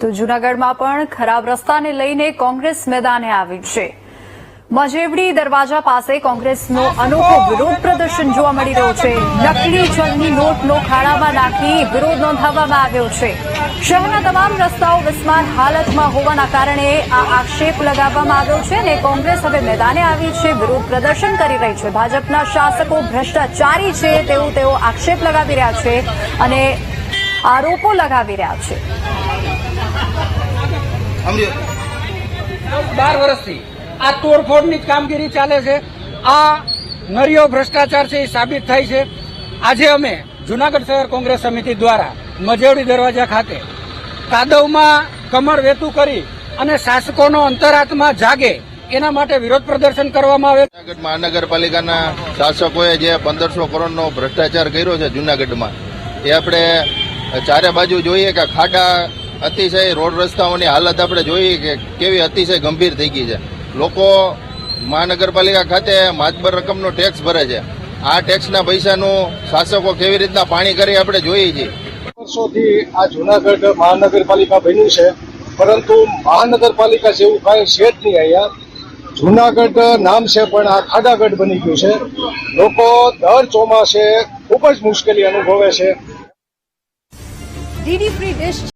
તો જૂનાગઢમાં પણ ખરાબ રસ્તાને લઈને કોંગ્રેસ મેદાને આવી છે. મજેવડી દરવાજા પાસે કોંગ્રેસનો અનોખો વિરોધ પ્રદર્શન જોવા મળી રહ્યો છે. નકલી ચલની નોટનો ખાડામાં નાખી વિરોધ નોંધાવવામાં આવ્યો છે. શહેરના તમામ રસ્તાઓ વિસ્માન હાલતમાં હોવાના કારણે આ આક્ષેપ લગાવવામાં આવ્યો છે અને કોંગ્રેસ હવે મેદાને આવી છે, વિરોધ પ્રદર્શન કરી રહી છે. ભાજપના શાસકો ભ્રષ્ટાચારી છે તેવું તેઓ આક્ષેપ લગાવી રહ્યા છે અને આરોપો લગાવી રહ્યા છે. બાર વર્ષથી આ તોડફોડની જ કામગીરી ચાલે છે. આ નરિયો ભ્રષ્ટાચાર છે એ સાબિત થાય છે. આજે અમે જુનાગઢ શહેર કોંગ્રેસ સમિતિ દ્વારા મજેવડી દરવાજા ખાતે કાદવમાં કમર વેતું કરી અને શાસકોનો અંતરાત્મા જાગે એના માટે વિરોધ પ્રદર્શન કરવામાં આવે જુનાગઢ મહાનગરપાલિકાના શાસકોએ જે પંદરસો કરોડનો ભ્રષ્ટાચાર કર્યો છે જુનાગઢમાં એ આપણે ચારે બાજુ જોઈએ કે ખાડા અતિશય રોડ રસ્તાઓની હાલત આપણે જોઈએ કે કેવી અતિશય ગંભીર થઈ ગઈ છે. લોકો મહાનગરપાલિકા ખાતે માતબર રકમનો ટેક્સ ભરે છે. આ ટેક્સના પૈસાનું શાસકો કેવી રીતના પાણી કરી આપણે જોઈએ છીએ. વર્ષોથી આ જુનાગઢ મહાનગરપાલિકા બન્યું છે, પરંતુ મહાનગરપાલિકા જેવું કાંઈ છે જ નહીં અહીંયા. જુનાગઢ નામ છે, પણ આ ખાડાગઢ બની ગયું છે. લોકો દર ચોમાસે ખૂબ જ મુશ્કેલી અનુભવે છે. DD free dish